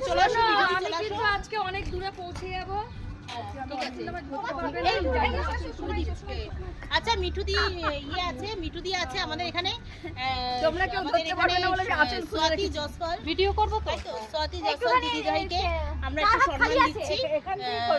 চলে আসো আমি কিন্তু আজকে অনেক দূরে পৌঁছে যাব। আচ্ছা মিঠু। দি ইয়ে আছে মিঠু দি আছে আমাদের এখানে। আহ, তোমরা কেউ ধরতে পারবে না বলে আমি আহ, আঁচল খুলে সোয়াতি জসপাল ভিডিও করব তো? সোয়াতি জসপাল দিদি ভাইকে আমরা একটু সম্মান দিচ্ছি।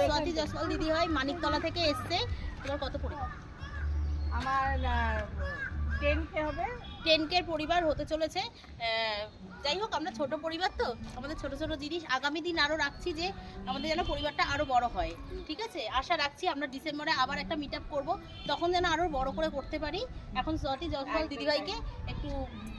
সোয়াতি জসপাল দিদি হয় মানিকতলা থেকে এসছে। তোমার কত পরিবার আমার হবে। টেন কে পরিবার হতে চলেছে। যাই হোক আমরা ছোট পরিবার তো। আমাদের ছোট ছোট জিনিস আগামী দিন আরও রাখছি যে আমাদের যেন পরিবারটা আরও বড় হয়। ঠিক আছে? আশা রাখছি আমরা ডিসেম্বরে আবার একটা মিট আপ করব। তখন যেন আরও বড় করে করতে পারি। এখন সোয়াতি জসপাল দিদিভাইকে একটু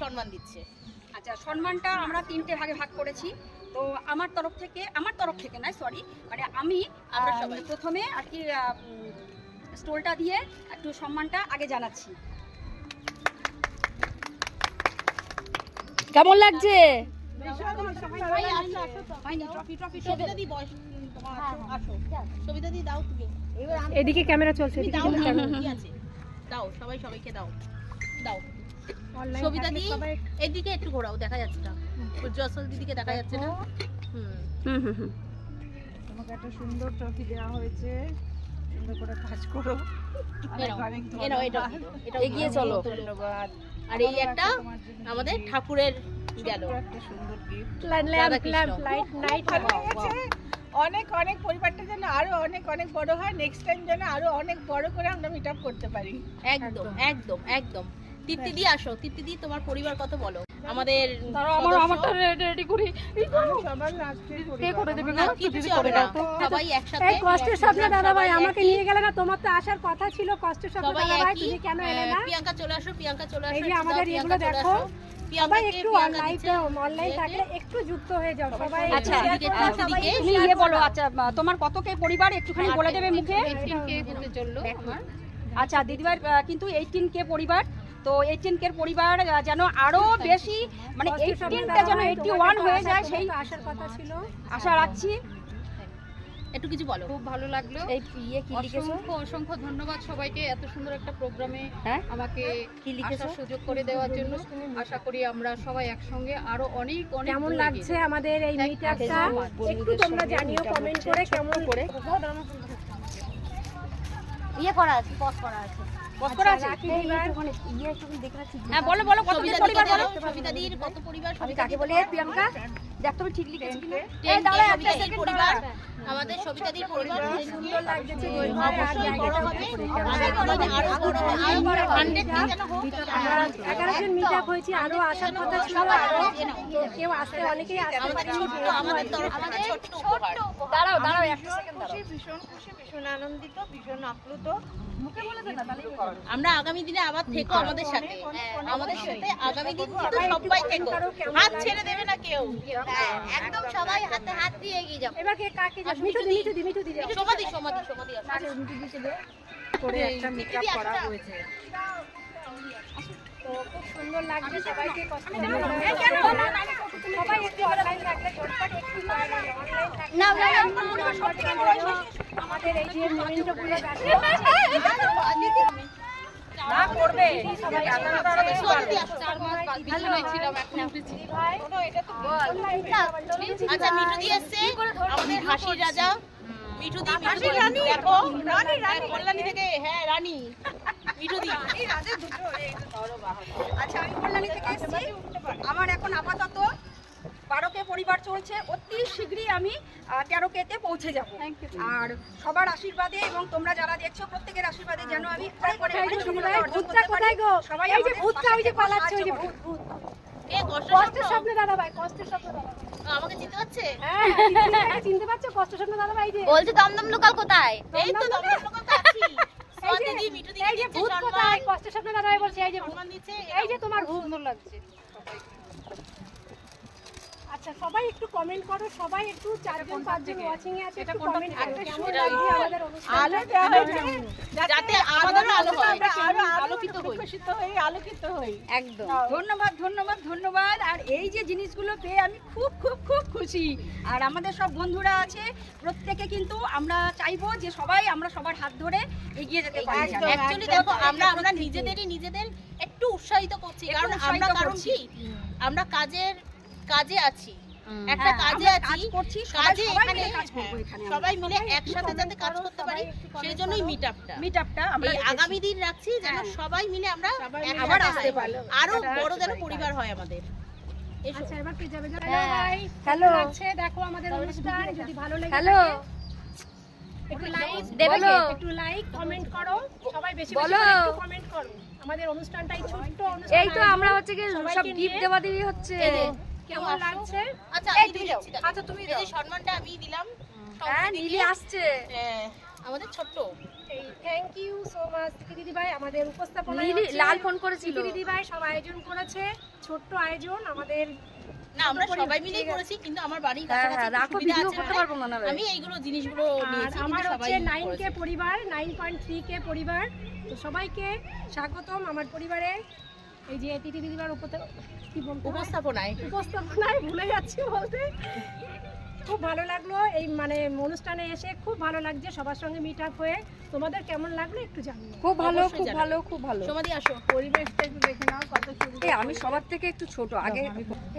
সম্মান দিচ্ছে। আচ্ছা সম্মানটা আমরা তিনটে ভাগে ভাগ করেছি। তো আমার তরফ থেকে আমার তরফ থেকে নয় সরি মানে আমি প্রথমে আর কি স্টোলটা দিয়ে একটু সম্মানটা আগে জানাচ্ছি। কেমন লাগছে? সবিতা দি বয়স তোমার আসো সবিতা দি দাও এদিকে ক্যামেরা চলছে দাও না কি আছে? দাও সবাই সবাইকে দাও। দাও। সবিতা দি এদিকে একটু ঘোরাও দেখা যাচ্ছে না। জসল দিদিকে দেখা যাচ্ছে না। হুম। হুম হুম হুম। তোমাকে একটা সুন্দর ট্রফি দেওয়া হয়েছে। সুন্দর করে কাজ এগিয়ে চলো। ধন্যবাদ। আর এই একটা আমাদের ঠাকুরের গেল। একটা সুন্দর গিফট রাধাকৃষ্ণ। ভালো লেগেছে। অনেক অনেক পরিবারটা যেন আরও অনেক অনেক বড় হয়। নেক্সট টাইম যেন আরও অনেক বড় করে আমরা মিট আপ করতে পারি। একদম একদম। একদম তৃপ্তি দি আসো। তৃপ্তি দি তোমার পরিবার কত বলো। আমাদের আমার আমারটা রেডি করি। সবার লাস্টে কে করে। দেবে না, কিচ্ছু হবে না। সবাই একসাথে এই কষ্টের স্বপ্ন দাদা ভাই আমাকে নিয়ে গেলে না? তোমার তো আসার কথা ছিল কষ্টের স্বপ্ন দাদা ভাই তুমি কেন এলে না? প্রিয়াঙ্কা চলে আসো প্রিয়াঙ্কা চলে আসো এই যে আমাদের এগুলো দেখো। সবাই একটু অনলাইন থাকলে যুক্ত হয়ে যাও সবাই আচ্ছা, করো। তুমি ইয়ে বলো আচ্ছা তোমার কত কে পরিবার? একটুখানি বলে দেবে মুখে। আচ্ছা দিদিভাই কিন্তু এইটিন কে পরিবার। তো এইটিন কে পরিবার যেন আরও বেশি মানে এইটিনটা যেন এইটি ওয়ান হয়ে যায় সেই তো আসার কথা ছিল। আশা রাখছি। একটু কিছু বলো। খুব ভালো লাগল। এই ইয়ে কি লিখেছো? অসংখ্য অসংখ্য ধন্যবাদ সবাইকে এত সুন্দর একটা প্রোগ্রামে হ্যাঁ? আমাকে কি লিখেছো? আসার সুযোগ করে দেওয়ার জন্য। আশা করি আমরা সবাই একসঙ্গে আরও অনেক অনেক কেমন লাগছে আমাদের এই Thank মিট you আপটা so much. একটু তোমরা জানিও কমেন্ট করে কেমন করে। ইয়ে করা আছে পজ করা আছে। পজ করা আছে? রাখি দিবার হ্যাঁ বলো বলো কত পরিবার বলো? দাও, কত পরিবার? কাকে দির প্রিয়াঙ্কা? দেখ তুমি ঠিক লিখেছো কিনা? পরিবার। আমাদের সবিতাদির পরিবার সুন্দর লাগছে অবশ্যই বড় হবে। আরও বড় হবে আরও বড় হান্ড্রেড যেন হোক। এগারো জন মিট আপ হয়েছি আরও আসার কথা ছিল আরও কেউ আসতে অনেকেই আসতে আমাদের পারেনি ছোট্ট আমাদের তরফ থেকে ছোট্ট উপহার। দাঁড়াও দাঁড়াও একটা সেকেন্ড দাঁড়াও ভীষণ খুশি ভীষণ আনন্দিত ভীষণ আপ্লুত আমরা আগামী দিনে আবার থেকো আমাদের সাথে আমাদের সাথে আগামী দিন কিন্তু সবাই থেকো হাত ছেড়ে দেবে না কেউ একদম সবাই হাতে হাত দিয়ে এগিয়ে যাব এবার কে কাকে? মিঠু দি মিঠু দি মিঠু দি যাও। সমাধি সমাধি সমাধি আসো। করে একটা মিট আপ করা হয়েছে তো খুব সুন্দর লাগছে সবাইকে কষ্ট সবাই একটু অনলাইন থাকলে ঝটপট একটু আমাদের এই যে না করবে আচ্ছা মিঠু দি এসছে আমাদের হাসির রাজা মিঠু দি মিঠু দি। দেখো রানী রানী কল্যাণী থেকে হ্যাঁ রানী। মিঠু দি। আচ্ছা আমি কল্যাণী থেকে এসেছি। আমার এখন আপাতত বারো কে পরিবার চলছে। অতি শীঘ্রই আমি তেরো কেতে পৌঁছে যাব। আর সবার আশীর্বাদে এবং তোমরা যারা দেখছ প্রত্যেকের আশীর্বাদে যেন আমি। সবাই এই যে আমাদের ওই যে পালাচ্ছে ওই যে ভূত ভূত। কে কষ্টের স্বপ্ন। দাদা ভাই কষ্টের স্বপ্ন দাদা। আমাকে চিনতে পারছে? হ্যাঁ চিনতে- পারছ দাদা ভাই বলছে দমদম লোকাল কোথায়? এই তো দমদম লোকাল আচ্ছা সবাই একটু কমেন্ট করো সবাই একটু চারজন পাঁচজন ওয়াচিং এ আছে একটু কমেন্ট করো কেমন লাগছে আমাদের অনুষ্ঠান? আলো দেওয়া হয়েছে। যাতে আমাদেরও আলো হয় আমরা আরও আলোকিত হই বিকশিত হই আলোকিত হই। একদম। ধন্যবাদ ধন্যবাদ ধন্যবাদ। আর এই যে জিনিসগুলো পেয়ে আমি খুব খুব খুব খুশি। আর আমাদের সব বন্ধুরা আছে প্রত্যেকে কিন্তু আমরা চাইব যে সবাই আমরা সবার হাত ধরে এগিয়ে যেতে পারি। অ্যাকচুয়ালি দেখো আমরা আমরা নিজেদেরই নিজেদের একটু উৎসাহিত করছি কারণ আমরা কারণ কি? আমরা কাজের কাজে আছি। একটা হ্যাঁ, কাজে আছি করছি কাজে এখানে কাজ করব হ্যাঁ, এখানে সবাই মিলে একসাথে যাতে কাজ করতে পারি সেই জন্যই মিট আপটা মিট আপটা আমরা আগামী দিন রাখছি যেন হ্যাঁ। সবাই মিলে আমরা আবার আসতে পারি। আরও বড় যেন পরিবার হয় আমাদের। আচ্ছা এবার কে যাবে? যাবে হ্যাঁ। হ্যালো। লাগছে? দেখো আমাদের অনুষ্ঠান যদি ভালো লেগে হ্যালো। একটু লাইক দেবে একটু লাইক কমেন্ট করো। সবাই বেশি বেশি একটু কমেন্ট করো। আমাদের অনুষ্ঠানটাই ছোট্ট অনুষ্ঠান এই তো আমরা হচ্ছে কি সব গিফট দেওয়া দেওয়ি হচ্ছে। কেমন লাগছে? আচ্ছা এই আমি তুমি দাও। আচ্ছা, তুমি দাও। যে সম্মানটা আমি দিলাম হ্যাঁ নীলি আসছে। হ্যাঁ, আমাদের ছোট্ট। থ্যাংক ইউ সো মাচ দিদি ভাই আমাদের উপস্থাপনা নীলি লাল ফোন করেছিল। দিদি ভাই সব আয়োজন করেছে ছোট্ট আয়োজন আমাদের না আমরা সবাই মিলেই করেছি কিন্তু আমার বাড়ির হ্যাঁ কাছাকাছি হ্যাঁ রাখো ভিডিও করতে পারব না না আমি এইগুলো জিনিসগুলো নিয়েছি আমার সবাই হচ্ছে নাইন কে পরিবার নাইন পয়েন্ট থ্রি কে পরিবার তো সবাইকে স্বাগতম আমার পরিবারে। এই যে তিথি দিদিবার উপতে কি বলব উপস্থাপনায়। উপস্থাপনায় ভুলে যাচ্ছি বলতে। খুব ভালো লাগল এই মানে অনুষ্ঠানে এসে খুব ভালো লাগছে সবার সঙ্গে মিট আপ হয়ে। তোমাদের কেমন লাগল একটু জানিও। খুব ভালো খুব ভালো খুব ভালো। সমাধি আসো। পরিবেশটা একটু দেখে নাও কত সুন্দর এই আমি সবার থেকে একটু ছোট। আগে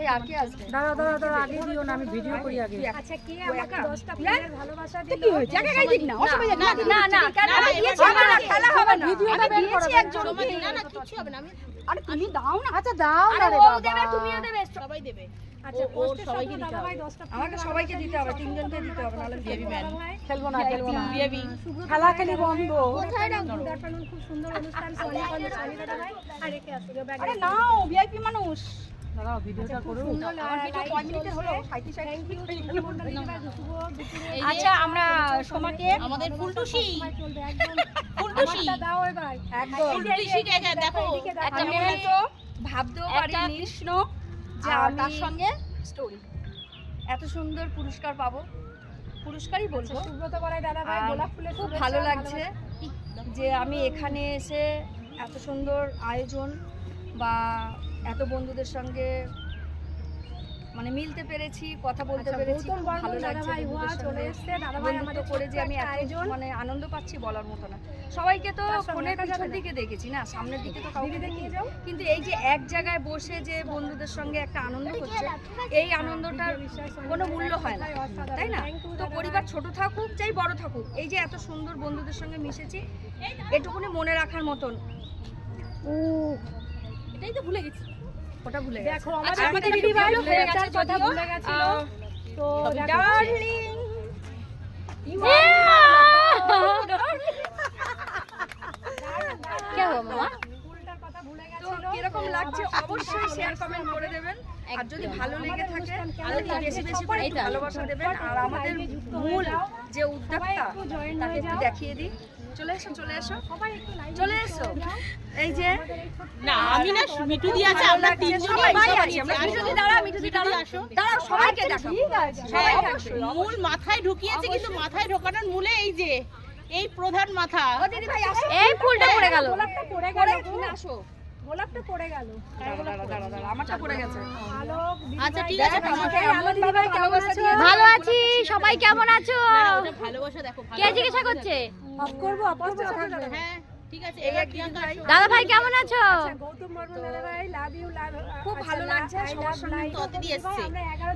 এই আর কি আসবে? দাঁড়া দাঁড়া দাঁড়া আগে দিও না আমি ভিডিও করি আগে। আচ্ছা কে আমাকে 10টা ফুলের ভালোবাসা দিল কি হয়েছে? দিক না অসুবিধা না না না কেন না, আমি দিয়েছি না, খেলা হবে না। ভিডিওটা আমি বের দিয়েছি করো, একজন সমাধি। না না কিচ্ছু হবে না আমি আরে তুমি দাও না। আচ্ছা দাও আরে ও দেবে তুমিও দেবে। সবাই দেবে। আচ্ছা সবাইকে দিতে হবে। আমাকে সবাইকে দিতে হবে তিনজনকে দিতে হবে নাহলে বিএবি ম্যান। খেলব না খেলব না। বিএবি খেলা খেলি বন্ধ। কোথায় রাখব খুব সুন্দর অনুষ্ঠান সোনি কলেজ সোনি দাদা ভাই আর রেখে আসো ব্যাগ আরে নাও ভিআইপি মানুষ। যে আচ্ছা আমরা সোমাকে আমাদের ফুলটুসি। ফুলটুসি। দাও এবার। একদম। ফুলটুসি দেখো একটা মেয়ে হয়তো ভাবতেও পারিনি কৃষ্ণ যে তার সঙ্গে স্টোরি এত সুন্দর পুরস্কার পাবো। পুরস্কারই বলব। সুব্রত বলাই দাদা ভাই গোলাপ ফুলের খুব ভালো লাগছে যে আমি এখানে এসে এত সুন্দর আয়োজন বা এত বন্ধুদের সঙ্গে মানে মিলতে পেরেছি কথা বলতে আচ্ছা, পেরেছি ভালো লাগছে বন্ধুত্ব করে যে আমি এত মানে আনন্দ পাচ্ছি বলার মতো না। সবাইকে তো ফোনের পিছন দিকে দেখেছি না সামনের দিকে তো কাউকে যাও। কিন্তু এই যে এক জায়গায় বসে যে বন্ধুদের সঙ্গে একটা আনন্দ হচ্ছে এই আনন্দটার কোনো মূল্য হয় না তাই না? তো পরিবার ছোট থাকুক চাই বড় থাকুক এই যে এত সুন্দর বন্ধুদের সঙ্গে মিশেছি এটুকুনি মনে রাখার মতন। ও এটাই তো ভুলে গেছি। ওটা ভুলে গেছে। দেখো আমাদের দিদি ভাই ভুলে গেছে কথা ভুলে গেছিল তো ডার্লিং কে হো মামা ফুলটার কথা ভুলে তো গেছিল। কীরকম লাগছে অবশ্যই শেয়ার কমেন্ট করে দেবেন। আর যদি ভালো লেগে থাকে তাহলে বেশি বেশি করে ভালোবাসা দেবেন। আর আমাদের মূল যে উদ্যোক্তা তাকে একটু দেখিয়ে দিই। চলে এসো চলে এসো। সবাই একটু লাইভ চলে এসো। এই যে না আমি না মিঠু দি আছে আমরা তিনজন সবাই আছি আমরা মিঠু দি দাঁড়া মিঠু দি দাঁড়া দাঁড়াও। সবাইকে দেখাবো হ্যাঁ, সবাই মূল মাথায় ঢুকিয়েছে কিন্তু মাথায় ঢোকানোর মূলে এই যে এই প্রধান মাথা। ও দিদি ভাই আসো। এই ফুলটা পড়ে গেল। গোলাপটা পড়ে গেল তুমি আসো। গোলাপটা পড়ে গেল। দাঁড়া দাঁড়া দাঁড়া দাঁড়া আমারটা পড়ে গেছে। আচ্ছা ঠিক আছে দেখ, তোমাকে আমাকে আমার দিদি ভাই কেমন আছো ভালো আছি সবাই কেমন আছো? ভালোবাসা দেখো কে জিজ্ঞাসা করছে? অফ করব অফ করব হ্যাঁ ঠিক আছে এবার প্রিয়াঙ্কা ভাই। দাদা ভাই কেমন আছো? আচ্ছা গৌতম বর্মন দাদা ভাই লাভ ইউ লাভ খুব ভালো লাগছে সবার সঙ্গে তো অতিথি এসছে।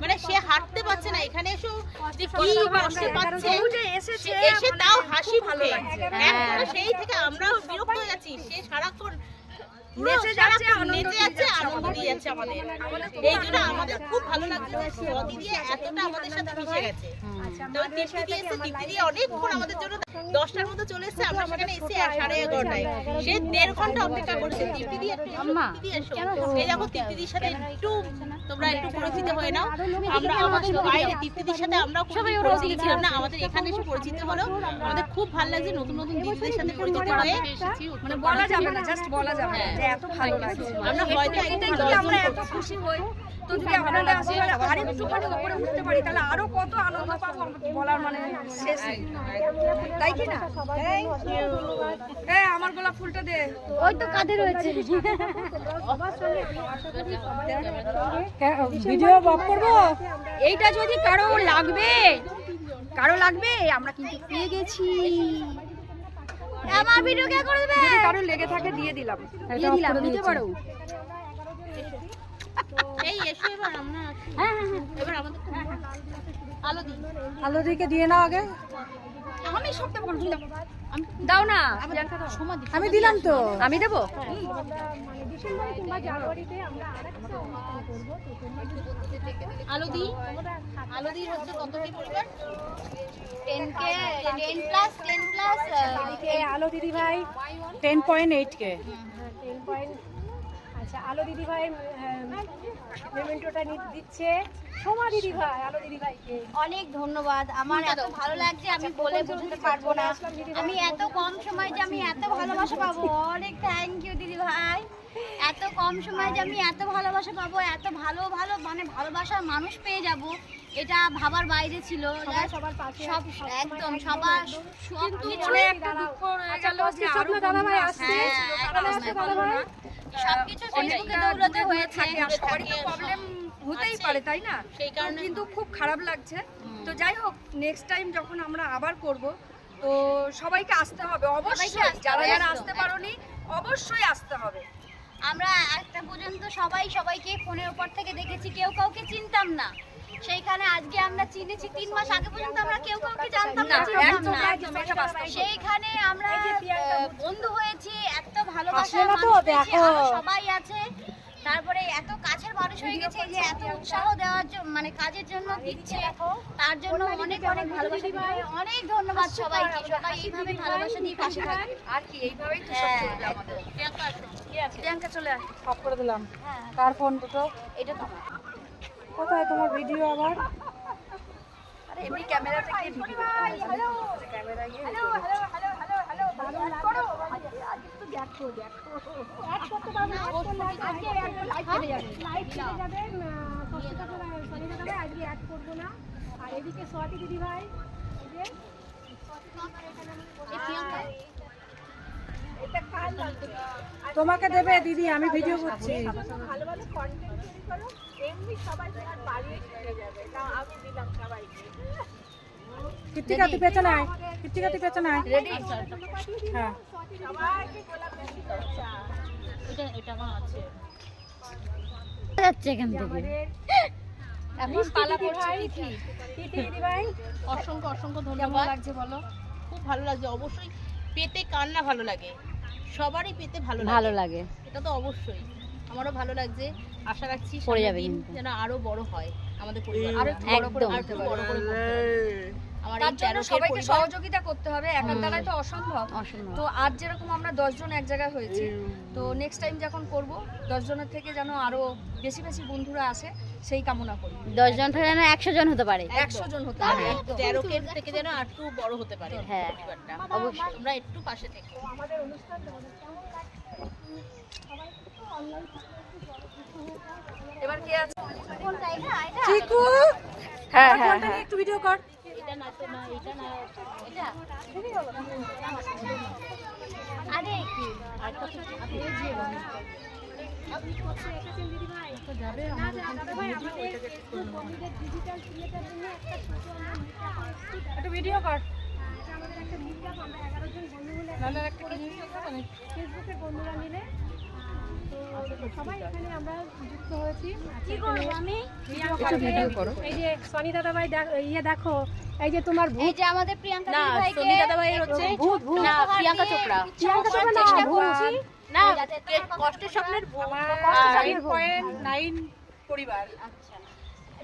মানে সে হাঁটতে পারছে না এখানে এসো যে কি কষ্ট পাচ্ছে। ও যে এসেছে সে এসে মানে তাও হাসি ভালো লাগছে। একদম সেই থেকে আমরাও বিরক্ত হয়ে যাচ্ছি সে সারাক্ষণ নেচে যাচ্ছে, আনন্দ যাচ্ছে আনন্দ দিয়ে যাচ্ছে আমাদের। এই জন্য আমাদের খুব ভালো লাগছে যে স্বাতি দিয়ে এতটা আমাদের সাথে মিশে গেছে। দিয়ে এসে দিয়ে অনেকক্ষণ আমাদের জন্য দশটার মধ্যে চলে এসেছে আমরা সেখানে এসে সাড়ে এগারোটায়। সে দেড় ঘণ্টা অপেক্ষা করেছে তৃপ্তি দিয়ে একটু এসো, দিয়ে এসো। এই দেখো তৃপ্তিদির সাথে একটু তোমরা একটু পরিচিত হয়ে নাও। আমরা আমাদের বাইরে তৃপ্তিদির সাথে আমরা সবাই পরিচিত ছিলাম না আমাদের এখানে এসে পরিচিত হলো। আমাদের খুব ভালো লাগছে নতুন নতুন দিদিদের সাথে পরিচিত হয়ে। মানে বলা যাবে না জাস্ট বলা যাবে না। যে এত ভালো লাগছে। আমরা হয়তো এটাই একদিন যদি আমরা এত খুশি হই তো যদি আপনাদের আশীর্বাদ আর একটুখানি উপরে উঠতে পারি তাহলে আরও কত আনন্দ পাবো বলার মানে শেষ তাই কি না? হ্যাঁ আমার গোলাপ ফুলটা দে। ওই তো কাঁধে রয়েছে। ভিডিও বক করব? এইটা যদি কারও লাগবে কারও লাগবে আমরা কিন্তু পেয়ে গেছি। আমার ভিডিও কে করে দেবে? যদি কারও লেগে থাকে দিয়ে দিলাম। দিয়ে দিলাম নিতে পারো। এই এসো এবার আমরা আছি। এবার আমাদের আলো দি আলো দিকে দিয়ে নাও আগে। আমি সব দেবো দাও। দাও। না আমি দিলাম তো। আমি দেবো? ডিসেম্বরে কিংবা জানুয়ারিতে আমরা আরেকটা অনুষ্ঠান করব তো তোমরা আলো দিই হচ্ছে কত কি পরিবার টেন কে টেন প্লাস টেন প্লাস এদিকে আলো দিদি ভাই। টেন পয়েন্ট এইট কে টেন পয়েন্ট আচ্ছা আলো দিদি ভাই পেমেন্টটা দিচ্ছে। সোমা দিদি ভাই আলো দিদি ভাইকে। অনেক ধন্যবাদ। আমার এত ভালো লাগছে আমি বলে বোঝাতে পারব না। আমি এত কম সময় যে আমি এত ভালোবাসা পাবো। অনেক থ্যাংক ইউ দিদি ভাই। এত কম সময় যে আমি এত ভালোবাসা পাবো এত ভালো ভালো মানে ভালোবাসার মানুষ পেয়ে যাব এটা ভাবার বাইরে ছিল। সবার পাশে সব একদম সবার সব কিছু একটা দুঃখ রয়ে গেল যে আরও দাদা আসছে। হ্যাঁ, সবকিছু ফেসবুকে থাকে আর সবারই তো প্রবলেম হতেই পারে তাই না? সেই কারণে কিন্তু খুব খারাপ লাগছে। তো যাই হোক নেক্সট টাইম যখন আমরা আবার করব তো সবাইকে আসতে হবে। অবশ্যই যারা যারা আসতে পারোনি অবশ্যই আসতে হবে। আমরা একটা পর্যন্ত সবাই সবাইকে ফোনের উপর থেকে দেখেছি কেউ কাউকে চিনতাম না। সেইখানে আজকে আমরা চিনেছি তিন মাস আগে পর্যন্ত আমরা কেউ কাউকে জানতাম না। সেইখানে আমরা বন্ধু হয়েছি এত ভালোবাসা সবাই আছে। তারপরে এত কাছের মানুষ হয়ে গেছে যে এত উৎসাহ দেওয়ার জন্য মানে কাজের জন্য দিচ্ছে তার জন্য অনেক অনেক ভালোবাসা। অনেক ধন্যবাদ সবাইকে সবাই এইভাবে ভালোবাসা দিয়ে পাশে থাকবে আর কি এইভাবেই তো সব হ্যাঁ, আমাদের প্রিয়াঙ্কা চলে আয় অফ করে দিলাম হ্যাঁ কার ফোন দুটো এটা তো কোথায় তোমার ভিডিও আবার আরে এমনি ক্যামেরাতে গিয়ে ভিডিও ক্যামেরা গিয়ে video করছি। লাইভ চলে যাবে। কষ্ট করে সনি দাদা ভাই আজকে অ্যাড করব না। আর এদিকে সোয়াতি দিদি ভাই এই যে তোমাকে দেবে দিদি আমি ভিডিও করছি। ভালো ভালো কন্টেন্ট তৈরি করো এমনি সবাই তোমার বাড়ি চলে যাবে। না আমি দিলাম সবাইকে। কৃত্তিকা তুই পেছনে আয়। কৃত্তিকা তুই পেছনে আয়। হ্যাঁ। যাচ্ছে এখান থেকে। এখন পালা অসংখ্য অসংখ্য কেমন ধন্যবাদ। লাগছে বলো? খুব ভালো লাগছে। অবশ্যই পেতে কার না ভালো লাগে। সবারই পেতে ভালো ভালো লাগে। এটা তো অবশ্যই। আমারও ভালো লাগছে। আশা রাখছি যেন আরও বড় হয়। আমাদের পরিবার। আরও একটু বড় করে আর বড় করে করতে হবে। তার জন্য সবাইকে সহযোগিতা করতে হবে একার দ্বারাই তো অসম্ভব। তো আজ যেরকম আমরা দশজন এক জায়গায় হয়েছি তো নেক্সট টাইম যখন করব দশজনের থেকে যেন আরও বেশি বেশি বন্ধুরা আসে সেই কামনা করি। দশ জন থেকে যেন একশো জন হতে পারে। একশো জন হতে থেকে যেন আর একটু বড় হতে পারে হ্যাঁ। অবশ্যই। তোমরা একটু পাশে থেকো। এবার কে আছে? চিকু? হ্যাঁ ফোনটা একটু ভিডিও কর। এটা না তো না এটা না এটা আরে কি আর কত একটু ভিডিও কর একটা কি জিনিস ফেসবুকের বন্ধুরা মিলে তো সবাই এখানে আমরা যুক্ত হয়েছি। কি ভিডিও করো। এই যে সনি দাদা ভাই ইয়ে দেখো এই যে তোমার এই যে আমাদের প্রিয়াঙ্কা না দিদি দাদা ভাই হচ্ছে ভূত, ভূত। না প্রিয়াঙ্কা চোপড়া। প্রিয়াঙ্কা চোপড়া না, ভূত। না কষ্টের স্বপ্নের ভূত। নাইন পরিবার। আচ্ছা।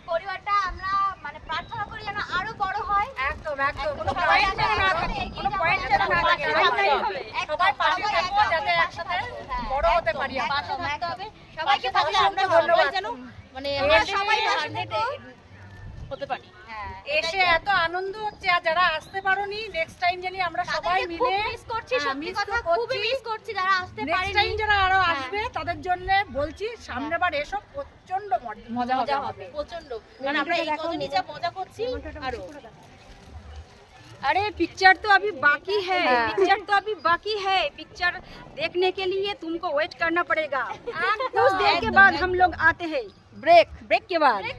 পরিবারটা আমরা মানে প্রার্থনা করি যেন আরও বড় হয়। একদম একদম। কোনো পয়েন্ট যেন না থাকে, কোনো পয়েন্ট যেন না থাকে। সবাই পাশে থাকব যাতে একসাথে বড় হতে পারি পাশে থাকতে হবে সবাইকে থাকলে আমরা ধন্যবাদ। যেন মানে আমরা সবাই পাশে হতে পারি। হ্যাঁ এসে এত আনন্দ হচ্ছে আর যারা আসতে পারোনি নেক্সট টাইম জানি আমরা সবাই তাদেরকে খুব মিলে মিস করছি হ্যাঁ, সত্যি miss কথা তো খুবই করছি। মিস করছি যারা আসতে নেক্সট পারেনি টাইম যারা আরো হ্যাঁ। আসবে তাদের জন্য বলছি সামনের বার এসব প্রচন্ড মজা মজা মজা হবে হবে প্রচন্ড কারণ আমরা এই কদিনই যা মজা করছি আরো अरे पिक्चर तो अभी बाकी है पिक्चर तो अभी बाकी है पिक्चर देखने के लिए तुमको वेट करना पड़ेगा कुछ देर के बाद हम लोग आते हैं ब्रेक ब्रेक के बाद